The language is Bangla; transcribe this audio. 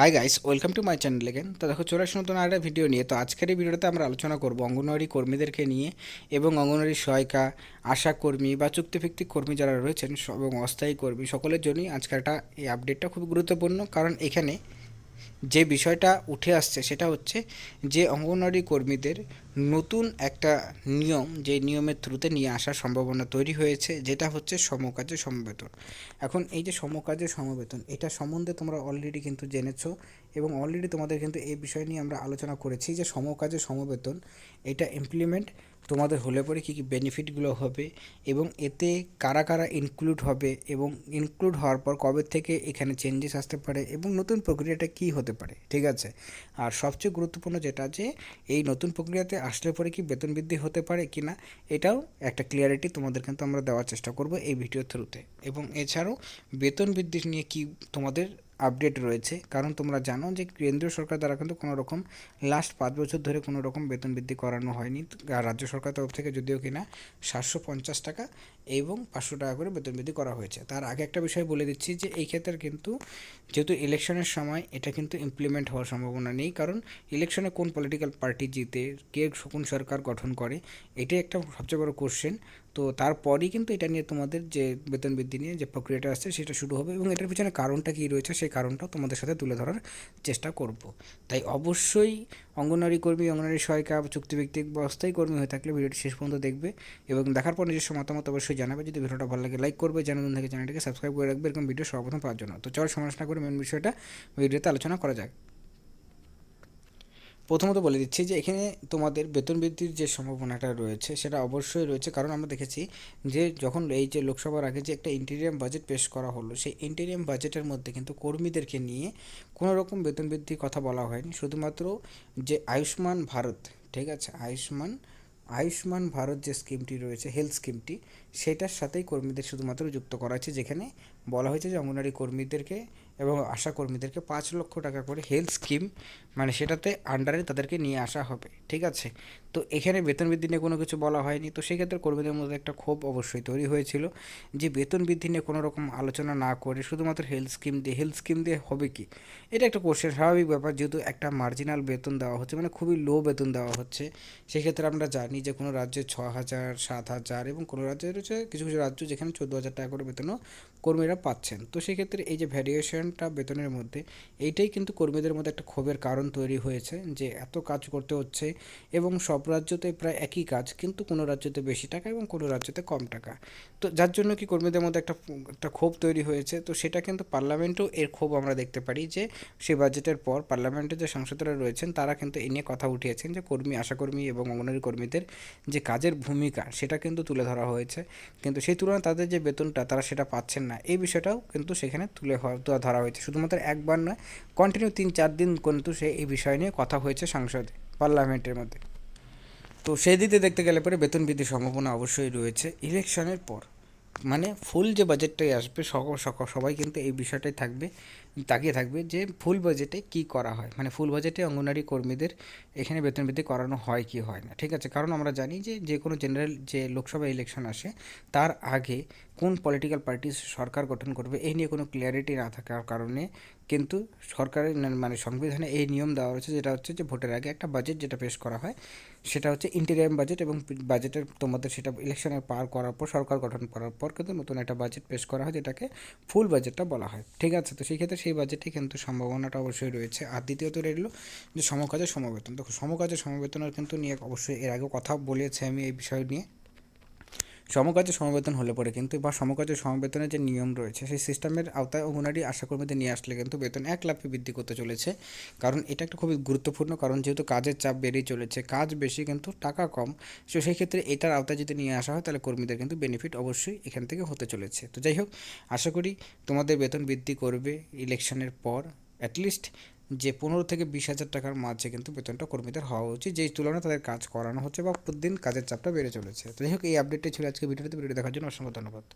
Hi guys welcome to my channel again তো দেখো, চলে আসুন নতুন আরেকটা ভিডিও নিয়ে। তো আজকের এই ভিডিওতে আমরা আলোচনা করব অঙ্গনওয়াড়ি কর্মীদেরকে নিয়ে এবং অঙ্গনওয়াড়ি সহায়িকা, আশা কর্মী বা চুক্তিভিত্তিক কর্মী যারা রয়েছেন এবং অস্থায়ী কর্মী, সকলের জন্যই আজকের একটা এই আপডেটটা খুব গুরুত্বপূর্ণ। কারণ এখানে যে বিষয়টা উঠে আসছে সেটা হচ্ছে যে অঙ্গনওয়াড়ি কর্মীদের নতুন একটা নিয়ম, যে নিয়মের থ্রুতে নিয়ে আসার সম্ভাবনা তৈরি হয়েছে, যেটা হচ্ছে সমকাজে সমবেতন। এখন এই যে সমকাজে সমবেতন, এটা সম্বন্ধে তোমরা অলরেডি কিন্তু জেনেছো এবং অলরেডি তোমাদের কিন্তু এই বিষয় নিয়ে আমরা আলোচনা করেছি যে সমকাজে সমবেতন এটা ইমপ্লিমেন্ট তোমাদের হলে পরে কী কী বেনিফিটগুলো হবে এবং এতে কারা কারা ইনক্লুড হবে এবং ইনক্লুড হওয়ার পর কবে থেকে এখানে চেঞ্জেস আসতে পারে এবং নতুন প্রক্রিয়াটা কী হতে পারে, ঠিক আছে? আর সবচেয়ে গুরুত্বপূর্ণ যেটা যে, এই নতুন প্রক্রিয়াতে আসলে পরে কি বেতন বৃদ্ধি হতে পারে কি না এটাও একটা ক্লিয়ারিটি তোমাদের কিন্তু আমরা দেওয়ার চেষ্টা করব এই ভিডিও থ্রুতে এবং এছাড়াও বেতন বৃদ্ধি নিয়ে কি তোমাদের আপডেট রয়েছে। কারণ তোমরা জানো যে কেন্দ্রীয় সরকার দ্বারা কিন্তু কোনো রকম লাস্ট পাঁচ বছর ধরে কোনো রকম বেতন বৃদ্ধি করানো হয়নি। রাজ্য সরকার তরফ থেকে যদিও কিনা সাতশো পঞ্চাশ টাকা এবং পাঁচশো টাকা করে বেতন বৃদ্ধি করা হয়েছে। তার আগে একটা বিষয় বলে দিচ্ছি যে এই ক্ষেত্রে কিন্তু যেহেতু ইলেকশনের সময় এটা কিন্তু ইমপ্লিমেন্ট হওয়ার সম্ভাবনা নেই। কারণ ইলেকশনে কোন পলিটিক্যাল পার্টি জিতে, কে কোন সরকার গঠন করে, এটাই একটা সবচেয়ে বড় কোশ্চেন তো তারপরই কিন্তু এটা নিয়ে তোমাদের যে বেতন বৃদ্ধি নিয়ে যে প্রক্রিয়াটা আসছে সেটা শুরু হবে এবং এটার পিছনে কারণটা কী রয়েছে সেই কারণটাও তোমাদের সাথে তুলে ধরার চেষ্টা করব। তাই অবশ্যই অঙ্গনওয়াড়ি কর্মী, অঙ্গনওয়াড়ি সহায়িকা, চুক্তিভিত্তিক বা অস্থায়ী কর্মী হয়ে থাকলে ভিডিওটি শেষ পর্যন্ত দেখবে এবং দেখার পর নিজস্ব মতামত অবশ্যই জানাবে। যদি ভিডিওটা ভালো লাগে লাইক করবে চ্যানেল থেকে চ্যানেলটিকে সাবস্ক্রাইব করে রাখবে, এরকম ভিডিও সর্বপ্রথম পাওয়ার জন্য। তো চল সমালোচনা করে মেন বিষয়টা ভিডিওতে আলোচনা করা যাক। প্রথমত বলে দিচ্ছি যে এখানে তোমাদের বেতন বৃদ্ধির যে সম্ভাবনাটা রয়েছে, সেটা অবশ্যই রয়েছে। কারণ আমরা দেখেছি যে যখন এই যে লোকসভার আগে যে একটা ইন্টেরিয়াম বাজেট পেশ করা হলো, সেই ইন্টেরিয়াম বাজেটের মধ্যে কিন্তু কর্মীদেরকে নিয়ে কোনো রকম বেতন বৃদ্ধির কথা বলা হয়নি। শুধুমাত্র যে আয়ুষ্মান ভারত, ঠিক আছে? আয়ুষ্মান আয়ুষ্মান ভারত যে স্কিমটি রয়েছে হেলথ স্কিমটি সেটার সাথেই কর্মীদের শুধুমাত্র যুক্ত করা হয়েছে, যেখানে বলা হয়েছে যে অঙ্গনারী কর্মীদেরকে এবং আশা কর্মীদেরকে পাঁচ লক্ষ টাকা করে হেলথ স্কিম মানে সেটাতে আন্ডারে তাদেরকে নিয়ে আসা হবে, ঠিক আছে? তো এখানে বেতন বৃদ্ধি নিয়ে কোনো কিছু বলা হয়নি। তো সেক্ষেত্রে কর্মীদের মধ্যে একটা ক্ষোভ অবশ্যই তৈরি হয়েছিল যে বেতন বৃদ্ধি নিয়ে কোনো রকম আলোচনা না করে শুধুমাত্র হেলথ স্কিম দিয়ে হেলথ স্কিম দিয়ে হবে কি? এটা একটা কোশ্চেন স্বাভাবিক ব্যাপার যেহেতু একটা মার্জিনাল বেতন দেওয়া হচ্ছে মানে খুবই লো বেতন দেওয়া হচ্ছে। সেক্ষেত্রে আমরা জানি যে কোনো রাজ্যে ছ হাজার, সাত হাজার এবং কোনো রাজ্যে রয়েছে কিছু কিছু রাজ্য যেখানে চোদ্দ হাজার টাকা করে বেতনও কর্মীরা পাচ্ছেন। তো সেক্ষেত্রে এই যে ভ্যারিয়েশনটা বেতনের মধ্যে, এইটাই কিন্তু কর্মীদের মধ্যে একটা ক্ষোভের কারণ তৈরি হয়েছে যে এত কাজ করতে হচ্ছে এবং সব রাজ্যতে প্রায় একই কাজ, কিন্তু কোনো রাজ্যতে বেশি টাকা এবং কোনো রাজ্যতে কম টাকা। তো যার জন্য কি কর্মীদের মধ্যে একটা একটা ক্ষোভ তৈরি হয়েছে, তো সেটা কিন্তু পার্লামেন্টেও এর ক্ষোভ আমরা দেখতে পারি যে সেই বাজেটের পর পার্লামেন্টের যে সাংসদরা রয়েছেন, তারা কিন্তু এ নিয়ে কথা উঠিয়েছেন যে, কর্মী, আশাকর্মী এবং অঙ্গনারী কর্মীদের যে কাজের ভূমিকা, সেটা কিন্তু তুলে ধরা হয়েছে। কিন্তু সেই তুলনায় তাদের যে বেতনটা, তারা সেটা পাচ্ছেন না। এই বিষয়টাও কিন্তু সেখানে তুলে ধরা হয়েছে। শুধুমাত্র একবার নয় কন্টিনিউ তিন, চার দিন কিন্তু সে এই বিষয় নিয়ে কথা হয়েছে সংসদে, পার্লামেন্টের মধ্যে। তো সেই দিকে দেখতে গেলে পরে বেতন বৃদ্ধির সম্ভাবনা অবশ্যই রয়েছে। ইলেকশনের পর মানে ফুল যে বাজেটটাই আসবে, সকল সকল, সবাই কিন্তু এই বিষয়টাই থাকবে। তাকিয়ে থাকবে যে ফুল বাজেটে কি করা হয়। মানে ফুল বাজেটে অঙ্গনারী কর্মীদের এখানে বেতন বৃদ্ধি করানো হয় কি হয় না। ঠিক আছে? কারণ আমরা জানি যে যে কোনো জেনারেল যে লোকসভা ইলেকশন আসে, তার আগে কোন পলিটিক্যাল পার্টি সরকার গঠন করবে এই নিয়ে কোনো ক্লিয়ারিটি না থাকার কারণে কিন্তু সরকারের মানে সংবিধানে এই নিয়ম দেওয়া হয়েছে যেটা হচ্ছে যে ভোটের আগে একটা বাজেট যেটা পেশ করা হয়, সেটা হচ্ছে ইন্টেরিয়াম বাজেট এবং বাজেটের তোমাদের সেটা ইলেকশনের পার করার পর, সরকার গঠন করার পর কিন্তু নতুন একটা বাজেট পেশ করা হয় যেটাকে ফুল বাজেটটা বলা হয়। ঠিক আছে? তো সেই ক্ষেত্রে সেই বাজেটে কিন্তু সম্ভাবনাটা অবশ্যই রয়েছে। আর দ্বিতীয়ত রইল যে সমকাজে সমবেতন। দেখো সমকাজে সমবেতনের কিন্তু নিয়ে অবশ্যই এর আগে কথা বলেছি আমি এই বিষয় নিয়ে। সমকাজে সমবেতন হলে পরে কিন্তু বা সমকাজে সমবেতনের যে নিয়ম রয়েছে, সেই সিস্টেমের আওতায় অঙ্গনারী আশাকর্মীদের নিয়ে আসলে কিন্তু বেতন এক লাফে বৃদ্ধি করতে চলেছে। কারণ এটা একটা খুবই গুরুত্বপূর্ণ কারণ যেহেতু কাজের চাপ বেড়েই চলেছে, কাজ বেশি কিন্তু টাকা কম, তো সেই ক্ষেত্রে এটার আওতায় যদি নিয়ে আসা হয় তাহলে কর্মীদের কিন্তু বেনিফিট অবশ্যই এখান থেকে হতে চলেছে। তো যাই হোক, আশা করি তোমাদের বেতন বৃদ্ধি করবে ইলেকশনের পর অ্যাটলিস্ট যে পনেরো থেকে বিশ হাজার টাকার মাঝে কিন্তু বেতনটা কর্মীদের হওয়া উচিত। যেই তুলনায় তাদের কাজ করানো হচ্ছে বা প্রতিদিন কাজের চাপটা বেড়ে চলেছে। তো যাই হোক, এই আপডেটটা ছিল আজকে ভিডিওতে। ভিডিও দেখার জন্য অসংখ্য ধন্যবাদ।